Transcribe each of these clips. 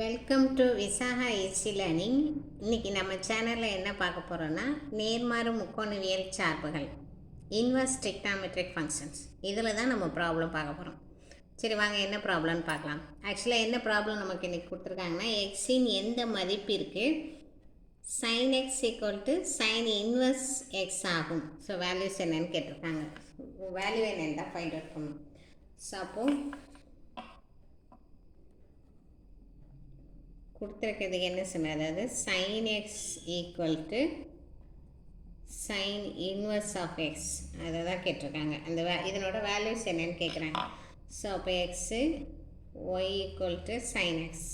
Welcome to Visakha easy learning இன்றைக்கி நம்ம சேனலில் என்ன பார்க்க போகிறோன்னா நேர்மாறு முக்கோணவியல் சார்புகள் இன்வர்ஸ் டெக்னாமெட்ரிக் ஃபங்க்ஷன்ஸ் இதில் தான் நம்ம ப்ராப்ளம் பார்க்க போகிறோம் சரி வாங்க என்ன ப்ராப்ளம்னு பார்க்கலாம். ஆக்சுவலாக என்ன ப்ராப்ளம் நமக்கு இன்றைக்கி கொடுத்துருக்காங்கன்னா எக்ஸின் எந்த மதிப்பிற்கு sine x equal to sine inverse x ஆகும்? ஸோ வேல்யூஸ் என்னன்னு கேட்டிருக்காங்க. வேல்யூ என்னன்னு தான் ஃபைண்ட் அவுட் பண்ணணும். ஸோ அப்போது கொடுத்துருக்கிறது என்ன சொன்ன அதாவது sine x equal to sine inverse of x அதை தான் கேட்டிருக்காங்க. அந்த வே இதனோட வேல்யூஸ் என்னன்னு கேட்குறாங்க ஸோ அப்போ x y equal to sine x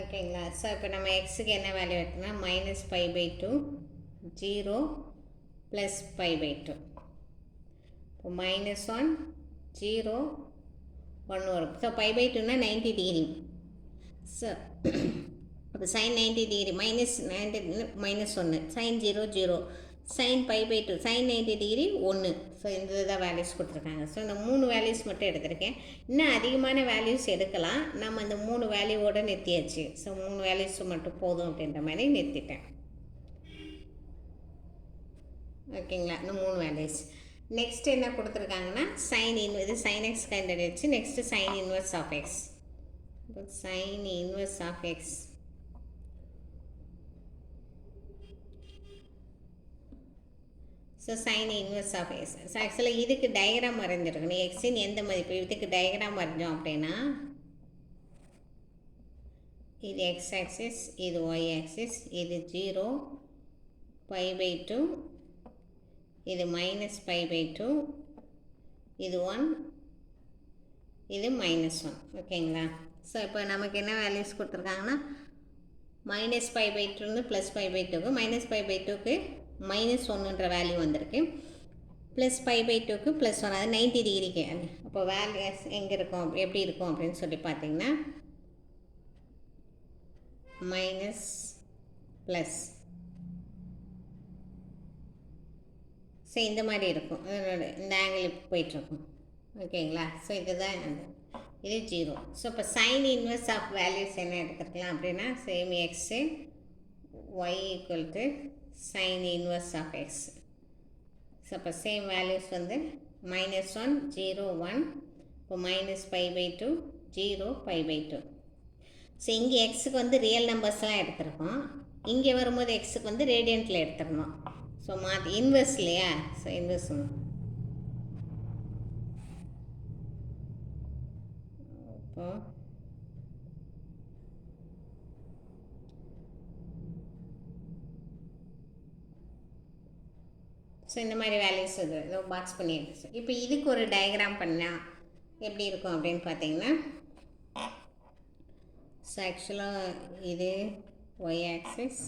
ஓகேங்களா ஸோ இப்போ நம்ம எக்ஸுக்கு என்ன வேல்யூ எடுத்தோம்னா minus five by two zero plus five by two இப்போ மைனஸ் ஒன் ஜீரோ ஒன்று வரும் ஸோ ஃபைவ் பை டூனா நைன்டி டிகிரி ஸோ அப்போ sine ninety degree minus ninety minus ஒன்று sine zero zero sine pi pi two sine ninety degree ஒன்று so இந்த தான் values கொடுத்துருக்காங்க. ஸோ இந்த மூணு வேல்யூஸ் மட்டும் எடுத்திருக்கேன். இன்னும் அதிகமான வேல்யூஸ் எடுக்கலாம். நம்ம இந்த மூணு வேல்யூவோடு நிறுத்தியாச்சு. ஸோ மூணு வேல்யூஸ் மட்டும் போதும் அப்படின்ற மாதிரி நிறுத்திட்டேன். ஓகேங்களா இந்த மூணு வேல்யூஸ் நெக்ஸ்ட் என்ன கொடுத்துருக்காங்கன்னா சைன் இன் இது சைன் எக்ஸ் கண்டுபிடிச்சு next sine inverse of x sin inverse of x so sine inverse of x so ஆக்சுவலாக இதுக்கு டயக்ராம் வரைஞ்சிருக்கணும் எக்ஸின் எந்த மதிப்பு? இதுக்கு டயக்ராம் வரைஞ்சோம் அப்படின்னா இது எக்ஸ் ஆக்சிஸ் இது ஒய் ஆக்சிஸ் இது ஜீரோ பை பை டூ இது மைனஸ் பை பை டூ இது ஒன் இது மைனஸ் ஒன் ஓகேங்களா ஸோ இப்போ நமக்கு என்ன வேல்யூஸ் கொடுத்துருக்காங்கன்னா மைனஸ் ஃபைவ் பை டூலேருந்து ப்ளஸ் ஃபைவ் பை டூக்கு மைனஸ் ஃபைவ் பை டூக்கு மைனஸ் ஒன்றுன்ற வேல்யூ வந்திருக்கு. ப்ளஸ் ஃபைவ் பை டூக்கு ப்ளஸ் ஒன் அது நைன்டி டிகிரிக்கு அப்போ வேல்யூஸ் எங்கே இருக்கும்? எப்படி இருக்கும் அப்படின்னு சொல்லி பார்த்தீங்கன்னா மைனஸ் ப்ளஸ் ஸோ இந்த மாதிரி இருக்கும். இந்த ஆங்கிள் போயிட்டுருக்கும் ஓகேங்களா ஸோ இதுதான் இது ஜீரோ. ஸோ இப்போ சைன் இன்வெர்ஸ் ஆஃப் வேல்யூஸ் என்ன எடுத்துக்கலாம் அப்படின்னா same x y equal to sine inverse of x so இப்போ சேம் வேல்யூஸ் வந்து மைனஸ் ஒன் ஜீரோ ஒன் இப்போ minus five by two zero five by two so இங்கே எக்ஸுக்கு வந்து ரியல் நம்பர்ஸ்லாம் எடுத்துருக்கோம். இங்கே வரும்போது எக்ஸுக்கு வந்து ரேடியண்ட்டில் எடுத்துருந்தோம் ஸோ மாற்றி இன்வெர்ஸ் இல்லையா? ஸோ இன்வெர்ஸ் இப்போ ஸோ இந்த மாதிரி வேல்யூஸ் இது ஏதோ பாக்ஸ் பண்ணிடுச்சு சார் இப்போ இதுக்கு ஒரு டயக்ராம் பண்ணால் எப்படி இருக்கும் அப்படின்னு பார்த்தீங்கன்னா ஸோ ஆக்சுவலாக இது ஒய் ஆக்சிஸ்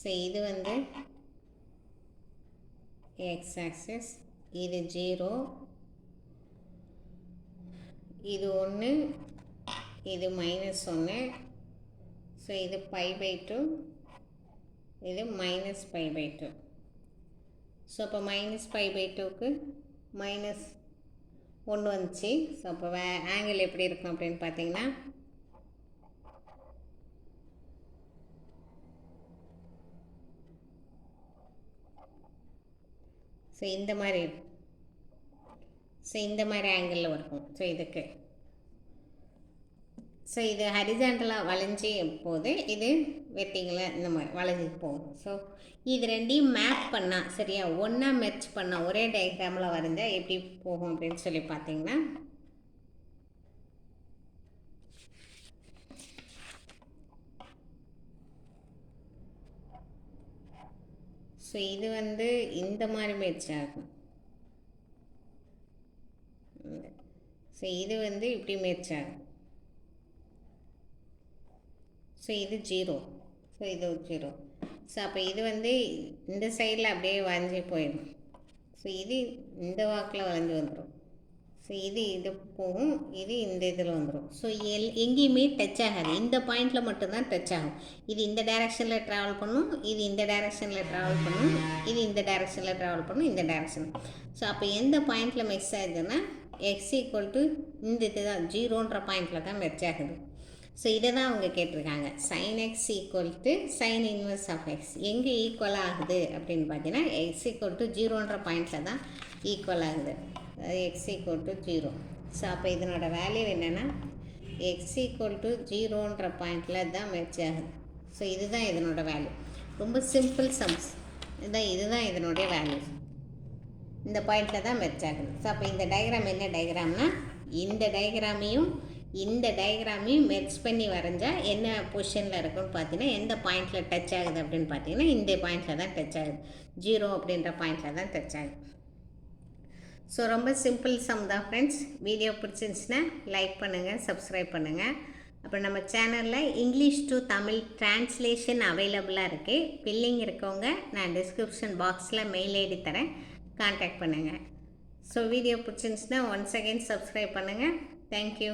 ஸோ இது வந்து எக்ஸ் ஆக்சிஸ் இது ஜீரோ இது ஒன்று இது மைனஸ் ஒன்று ஸோ இது பை பை டூ இது minus pi pi two so அப்போ மைனஸ் பை பை டூக்கு மைனஸ் ஒன்று வந்துச்சு. ஸோ அப்போ வே ஆங்கிள் எப்படி இருக்கும் அப்படின்னு பார்த்தீங்கன்னா ஸோ இந்த மாதிரி இருக்கும். ஸோ இந்த மாதிரி ஆங்கிளில் இருக்கும். ஸோ இதுக்கு. ஸோ இது ஹரிசாண்டலாக வளைஞ்சி போகுது இது வெட்டிங்களை இந்த மாதிரி வளைஞ்சி போகும். ஸோ இது ரெண்டையும் மேப் பண்ணால் சரியா? ஒன்றா மெர்ச் பண்ணால் ஒரே டயக்ராமில் வரைஞ்சால் எப்படி போகும் அப்படின்னு சொல்லி பார்த்தீங்கன்னா ஸோ இது வந்து இந்த மாதிரி மெர்ச் ஆகும். ஸோ இது வந்து இப்படி மேட்ச் ஸோ இது ஜீரோ. ஸோ இது ஜீரோ. ஸோ அப்போ இது வந்து இந்த சைடில் அப்படியே வளைஞ்சி போயிடும். ஸோ இது இந்த வாக்கில் வளைஞ்சி வந்துடும் ஸோ இது இது போகும். இது இந்த இதில் வந்துடும் ஸோ எல் எங்கேயுமே டச் ஆகாது. இந்த பாயிண்டில் மட்டும்தான் டச் ஆகும். இது இந்த டைரெக்ஷனில் ட்ராவல் பண்ணும். இது இந்த டைரெக்ஷனில் ட்ராவல் பண்ணும். இது இந்த டைரெக்ஷனில் ட்ராவல் பண்ணும். இந்த டைரெக்ஷன் ஸோ அப்போ எந்த பாயிண்டில் மிக்ஸ் ஆகுதுன்னா எக்ஸ் ஈக்குவல் டு இந்த இது தான் ஜீரோன்ற பாயிண்டில் தான் மெர்ஜ் ஆகுது. ஸோ இதை தான் அவங்க கேட்டிருக்காங்க. Sine x equal to sine inverse of x எங்கே ஈக்குவல் ஆகுது அப்படின்னு பார்த்தீங்கன்னா எக்ஸ் ஈக்குவல் டு ஜீரோன்ற பாயிண்டில் தான் ஈக்குவல் ஆகுது. X equal to zero so அப்போ இதனோட வேல்யூ என்னென்னா எக்ஸ் ஈக்குவல் டு ஜீரோன்ற பாயிண்டில் தான் மெர்ஜ் ஆகுது. ஸோ இதுதான் இதனோட வேல்யூ ரொம்ப சிம்பிள் சம்ஸ் இதுதான் இதுதான் இதனுடைய வேல்யூ இந்த பாயிண்டில் தான் மெர்ச் ஆகுது ஸோ அப்போ இந்த டயக்ராம் என்ன டயக்ராம்னா இந்த டயக்ராமையும் இந்த டயக்ராமையும் மெர்ச் பண்ணி வரைஞ்சால் என்ன பொசிஷனில் இருக்குன்னு பார்த்தீங்கன்னா எந்த பாயிண்டில் டச் ஆகுது அப்படின்னு பார்த்தீங்கன்னா இந்த பாயிண்டில் தான் டச் ஆகுது. ஜீரோ அப்படின்ற பாயிண்டில் தான் டச் ஆகுது. ஸோ ரொம்ப சிம்பிள் சம் தான் ஃப்ரெண்ட்ஸ் வீடியோ பிடிச்சிருந்துச்சுன்னா லைக் பண்ணுங்கள் சப்ஸ்கிரைப் பண்ணுங்கள் அப்புறம் நம்ம சேனலில் இங்கிலீஷ் டு தமிழ் டிரான்ஸ்லேஷன் அவைலபிளாக இருக்குது பில்லிங் இருக்கவங்க நான் டிஸ்கிரிப்ஷன் பாக்ஸில் மெயில் ஐடி தரேன். காண்டாக்ட் பண்ணுங்கள் ஸோ வீடியோ பிடிச்சிருந்துச்சுன்னா ஒன்ஸ் அகெயின் சப்ஸ்கிரைப் பண்ணுங்கள் தேங்க்யூ